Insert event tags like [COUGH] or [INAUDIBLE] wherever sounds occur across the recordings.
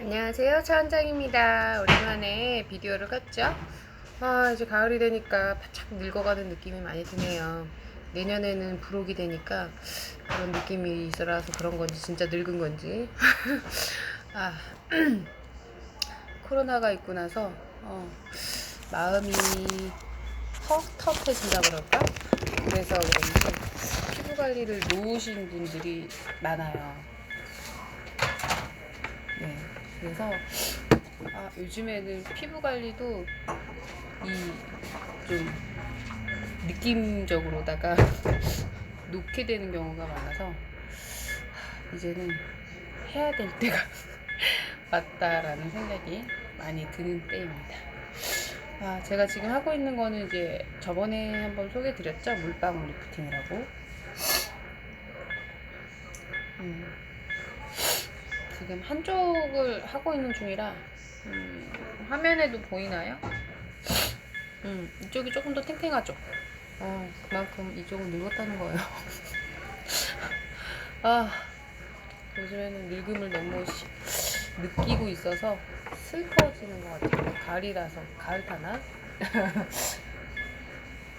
안녕하세요. 차원장입니다. 오랜만에 비디오를 켰죠? 아 이제 가을이 되니까 바짝 늙어가는 느낌이 많이 드네요. 내년에는 부록이 되니까 그런 느낌이 있어라서 그런 건지 진짜 늙은 건지. [LAUGHS] 아 [CLEARS THROAT] 코로나가 있고 나서 어, 마음이 텁텁해진다 그럴까? 그래서 그런지 피부 관리를 놓으신 분들이 많아요. 네. 그래서 아, 요즘에는 피부 관리도 이 좀 느낌적으로다가 [LAUGHS] 놓게 되는 경우가 많아서 하, 이제는 해야 될 때가 [LAUGHS] 맞다라는 생각이 많이 드는 때입니다. 아, 제가 지금 하고 있는 거는 이제 저번에 한번 소개해 드렸죠? 물방울 리프팅이라고. 음. 지금 한쪽을 하고 있는 중이라 음, 화면에도 보이나요? 음, 이쪽이 조금 더 탱탱하죠? 어, 그만큼 이쪽은 늙었다는 거예요. [LAUGHS] 아, 요즘에는 늙음을 너무 시- 느끼고 있어서 슬퍼지는 것 같아요. 가을이라서, 가을 타나? [LAUGHS]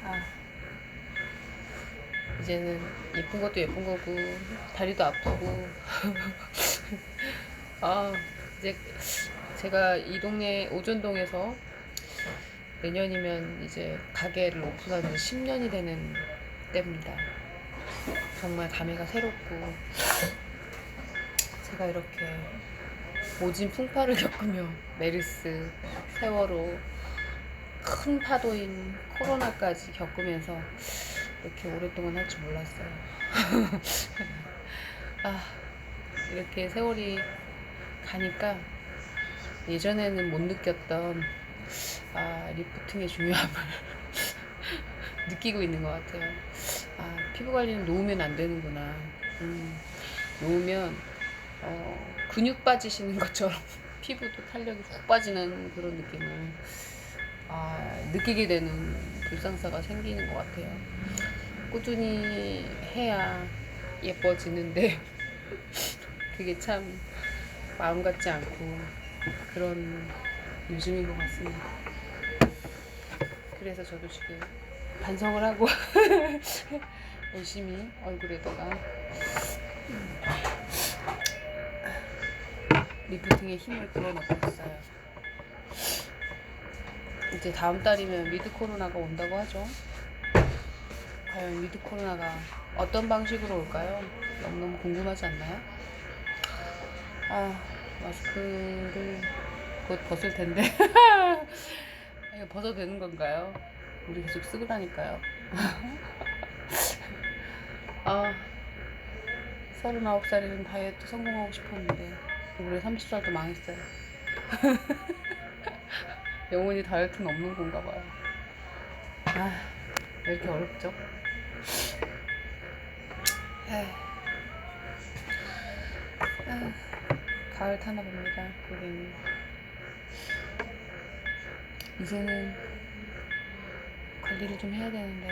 아, 이제는 예쁜 것도 예쁜 거고, 다리도 아프고, [LAUGHS] [LAUGHS] 아, 이제 제가 이 동네 오전동에서 내년이면 이제 가게를 오픈한 지 10년이 되는 때입니다. 정말 감회가 새롭고 제가 이렇게 모진 풍파를 [LAUGHS] 겪으며 메르스, 세월호, 큰 파도인 코로나까지 겪으면서 이렇게 오랫동안 할 줄 몰랐어요. [LAUGHS] 아, 이렇게 세월이 가니까 예전에는 못 느꼈던 아, 리프팅의 중요함을 [LAUGHS] 느끼고 있는 것 같아요. 아, 피부 관리는 놓으면 안 되는구나. 음, 놓으면 어, 근육 빠지시는 것처럼 [LAUGHS] 피부도 탄력이 훅 빠지는 그런 느낌을 아, 느끼게 되는 불상사가 생기는 것 같아요. 꾸준히 해야 예뻐지는데 [LAUGHS] 그게 참 마음 같지 않고 그런 요즘인 것 같습니다. 그래서 저도 지금 반성을 하고 [LAUGHS] 열심히 얼굴에다가 리프팅에 힘을 불어넣고 있어요. 이제 다음 달이면 미드 코로나가 온다고 하죠. 과연 미드 코로나가 어떤 방식으로 올까요? 너무너무 궁금하지 않나요? 아, 마스크를 곧 벗을 텐데. [LAUGHS] 벗어도 되는 건가요? 우리 계속 쓰고 다니까요. [LAUGHS] 아, 39살이면 다이어트 성공하고 싶었는데, 올해 30살도 망했어요. [LAUGHS] 영원히 다이어트는 없는 건가 봐요. 아, 왜 이렇게 어렵죠? 에이. 아, 가을 타나 봅니다, 고객님. 이제는 관리를 좀 해야 되는데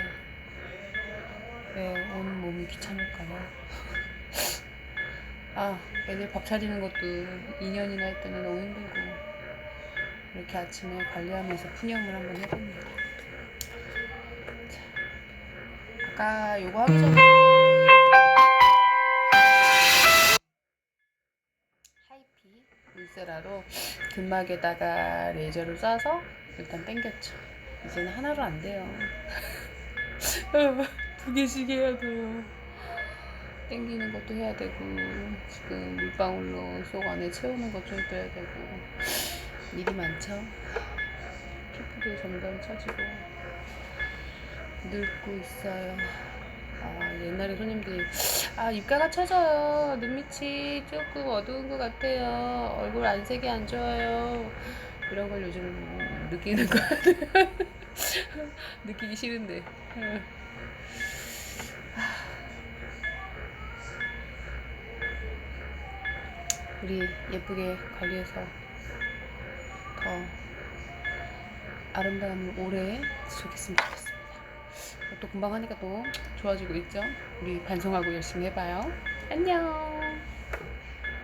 왜 온 몸이 귀찮을까요? [LAUGHS] 아, 애들 밥 차리는 것도 2년이나 했더니 너무 힘들고 이렇게 아침에 관리하면서 푸념을 한번 해봅니다. 자, 아까 요거 하기 전에 울세라로 근막에다가 레이저를 쏴서 일단 당겼죠. 이제는 하나로 안 돼요. [LAUGHS] 두 개씩 해야 돼요. 당기는 것도 해야 되고 지금 물방울로 속 안에 채우는 것도 해줘야 되고 일이 많죠. 피부도 점점 처지고 늙고 있어요. 아, 옛날에 손님들이 아 입가가 처져요. 눈밑이 조금 어두운 것 같아요. 얼굴 안색이 안 좋아요. 이런 걸 요즘 느끼는 거 같아요. [LAUGHS] 느끼기 싫은데. 우리 예쁘게 관리해서 더 아름다움을 오래 지속했으면 좋겠습니다 또 금방 하니까 또 좋아지고 있죠? 우리 반성하고 열심히 해봐요. 안녕!